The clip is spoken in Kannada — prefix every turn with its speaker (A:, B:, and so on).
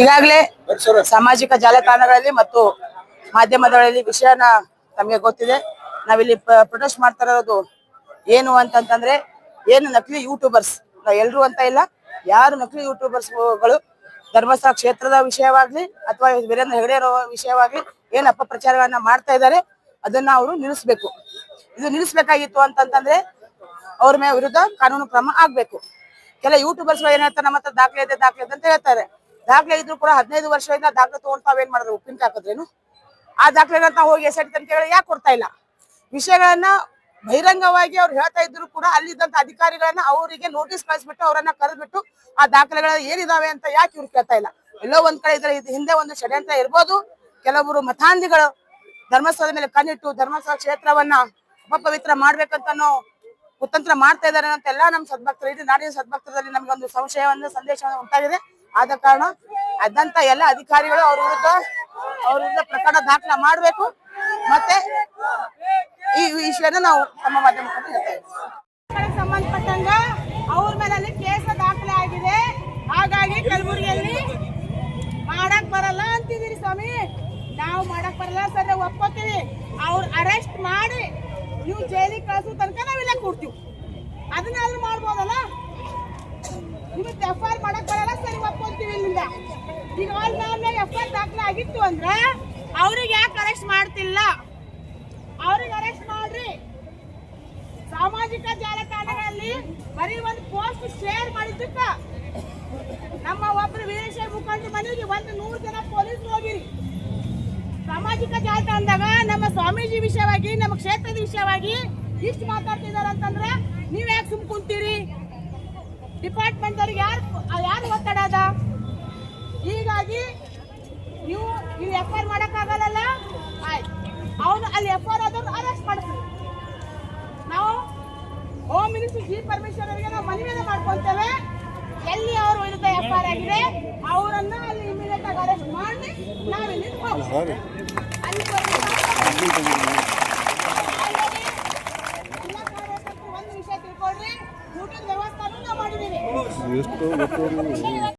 A: ಈಗಾಗಲೇ ಸಾಮಾಜಿಕ ಜಾಲತಾಣಗಳಲ್ಲಿ ಮತ್ತು ಮಾಧ್ಯಮಗಳಲ್ಲಿ ವಿಷಯನ ತಮಗೆ ಗೊತ್ತಿದೆ. ನಾವಿಲ್ಲಿ ಪ್ರೊಟೆಸ್ಟ್ ಮಾಡ್ತಾ ಇರೋದು ಏನು ಅಂತಂತಂದ್ರೆ ಏನು ನಕಲಿ ಯೂಟ್ಯೂಬರ್ಸ್ ನಾವು ಎಲ್ರು ಅಂತ ಇಲ್ಲ. ಯಾರು ನಕಲಿ ಯೂಟ್ಯೂಬರ್ಸ್ಗಳು ಧರ್ಮಸ್ಥಳ ಕ್ಷೇತ್ರದ ವಿಷಯವಾಗ್ಲಿ ಅಥವಾ ವೀರೇಂದ್ರ ಹೆಗಡೆ ವಿಷಯವಾಗ್ಲಿ ಏನ್ ಅಪಪ್ರಚಾರಗಳನ್ನ ಮಾಡ್ತಾ ಇದ್ದಾರೆ, ಅದನ್ನ ಅವರು ನಿಲ್ಲಿಸ್ಬೇಕು. ಇದು ನಿಲ್ಲಿಸ್ಬೇಕಾಗಿತ್ತು ಅಂತಂತಂದ್ರೆ ಅವ್ರ ಮೇಲೆ ವಿರುದ್ಧ ಕಾನೂನು ಕ್ರಮ ಆಗ್ಬೇಕು. ಕೆಲ ಯೂಟ್ಯೂಬರ್ಸ್ ಏನ್ ಹೇಳ್ತಾರೆ, ನಮ್ಮ ಹತ್ರ ದಾಖಲೆ ಇದೆ ದಾಖಲೆ ಇದೆ ಅಂತ ಹೇಳ್ತಾರೆ. ದಾಖಲೆ ಇದ್ರು ಕೂಡ ಹದಿನೈದು ವರ್ಷದಿಂದ ದಾಖಲೆ ತಗೊಂಡ್ ತಾವೇನ್ ಮಾಡಿದ್ರು? ಉಪ್ಪಿನ ಹಾಕಿದ್ರೇನು? ಆ ದಾಖಲೆಗಳನ್ನ ಹೋಗಿ ಎಸ್ ಐ ತನಿಖೆಗಳು ಯಾಕೆ ಕೊಡ್ತಾ ಇಲ್ಲ? ವಿಷಯಗಳನ್ನ ಬಹಿರಂಗವಾಗಿ ಅವ್ರು ಹೇಳ್ತಾ ಇದ್ರು ಕೂಡ ಅಲ್ಲಿದ್ದಂತ ಅಧಿಕಾರಿಗಳನ್ನ ಅವರಿಗೆ ನೋಟಿಸ್ ಕಳಿಸ್ಬಿಟ್ಟು ಅವರನ್ನ ಕರೆದ್ಬಿಟ್ಟು ಆ ದಾಖಲೆಗಳ ಏನಿದಾವೆ ಅಂತ ಯಾಕೆ ಇವ್ರು ಕೇಳ್ತಾ ಇಲ್ಲ? ಎಲ್ಲೋ ಒಂದ್ ಕಡೆ ಇದ್ರೆ ಇದು ಹಿಂದೆ ಒಂದು ಷಡ್ಯಂತ್ರ ಇರ್ಬೋದು. ಕೆಲವರು ಮತಾಂಧಿಗಳು ಧರ್ಮಸ್ಥಳದ ಮೇಲೆ ಕಣ್ಣಿಟ್ಟು ಧರ್ಮಸ್ಥಳ ಕ್ಷೇತ್ರವನ್ನ ಅಪಪವಿತ್ರ ಮಾಡ್ಬೇಕಂತನೋ ಕುತಂತ್ರ ಮಾಡ್ತಾ ಇದ್ದಾರೆ ಅಂತ ಎಲ್ಲಾ ನಮ್ಮ ಸದ್ಭಕ್ತರು, ಇಡೀ ನಾಡಿನ ಸದ್ಭಕ್ತರಲ್ಲಿ ನಮ್ಗೆ ಒಂದು ಸಂಶಯವನ್ನು, ಸಂದೇಶವನ್ನು ಉಂಟಾಗಿದೆ. ಆದ ಕಾರಣ ಅದಂತ ಎಲ್ಲ ಅಧಿಕಾರಿಗಳು ಅವ್ರ ವಿರುದ್ಧ ಅವ್ರ ವಿರುದ್ಧ ಪ್ರಕರಣ ದಾಖಲ ಮಾಡ್ಬೇಕು. ಮತ್ತೆ ಈ ವಿಷಯನ ನಾವು ನಮ್ಮ ಮಾಧ್ಯಮ
B: ಸಂಬಂಧಪಟ್ಟಂಗ ಅವ್ರ ಮೇಲೆ ಕೇಸ ದಾಖಲೆ ಆಗಿದೆ ಹಾಗಾಗಿ ಕಲಬುರಗಿಯಲ್ಲಿ ಮಾಡಕ್ ಬರಲ್ಲ ಅಂತಿದ್ದೀರಿ ಸ್ವಾಮಿ ನಾವು ಮಾಡಕ್ ಬರಲ್ಲ ಸರ್ ನಾವು ಒಪ್ಕೋತೀವಿ ಅವ್ರ ಅರೆಸ್ಟ್ ಮಾಡಿ ನೀವು ಜೈಲಿಗೆ ಕಳ್ಸೋ ತನಕ ನಾವಿಲ್ಲ ಕೊಡ್ತೀವಿ ಅದನ್ನಾದ್ರೂ ಮಾಡ್ಬೋದಲ್ಲ ನಿಮಗೆ ಎಫ್ ಆರ್ ಮಾಡಕ್ ಬರಲ್ಲ ಸರಿ ಒಪ್ಕೊಂತೀವಿ ಇಲ್ಲಿಂದ ಈಗ ಅವ್ರ ಮೇಲೆ ಎಫ್ ಆರ್ ದಾಖಲೆ ಆಗಿತ್ತು ಅಂದ್ರೆ ಅವ್ರಿಗೆ ಯಾಕೆ ಅರೆಸ್ಟ್ ಮಾಡ್ತಿಲ್ಲ ಅವ್ರಿಗೆ ಅರೆಸ್ಟ್ ಮಾಡ್ರಿ. ಸಾಮಾಜಿಕ ಜಾಲತಾಣಗಳಲ್ಲಿ ಬರೀ ಒಂದು ಪೋಸ್ಟ್ ಶೇರ್ ಮಾಡಿದ್ದಕ್ಕ ನಮ್ಮ ಒಬ್ರು ವೀರೇಶ್ವರ ಮುಖಂಡರ ಮನೆಗೆ ಒಂದು ನೂರು ಜನ ಪೊಲೀಸ್ ಹೋಗಿರಿ. ಸಾಮಾಜಿಕ ಜಾಲತಾಣದಾಗ ನಮ್ಮ ಸ್ವಾಮೀಜಿ ವಿಷಯವಾಗಿ, ನಮ್ಮ ಕ್ಷೇತ್ರದ ವಿಷಯವಾಗಿ ಇಷ್ಟು ಮಾತಾಡ್ತಿದಾರ ಅಂತಂದ್ರೆ ನೀವ್ ಯಾಕೆ ಸುಮ್ ಕುಂತೀರಿ? ಡಿಪಾರ್ಟ್ಮೆಂಟ್ ಅವ್ರಿಗೆ ಯಾರು ಯಾರು ಒತ್ತಡ ಅದ? ಹೀಗಾಗಿ ನೀವು ಇಲ್ಲಿ F I home minister G Parameshwar ಅವರಿಗೆ ನಾವು ಮನವಿಯನ್ನು ಮಾಡ್ಕೊಂತೇವೆ. ಎಲ್ಲಿ ಅವರು ವಿರುದ್ಧ ಎಫ್ ಆರ್ ಆಗಿದೆ ಅವರನ್ನ ಅಲ್ಲಿ ಇಮಿಡಿಯೇಟ್ ಆಗಿ ಅರೆಸ್ಟ್ ಮಾಡಿ ನಾವಿಲ್ಲಿ ಹೋಗ್ತೀವಿ. ಎಲ್ಲ ಕಾರ್ಯಕರ್ತರು ಒಂದು ವಿಷಯ ತಿಳ್ಕೊಳ್ರಿ. ಊಟದ ವ್ಯವಸ್ಥೆನೂ ನಾವು ಮಾಡಿದ್ದೀವಿ.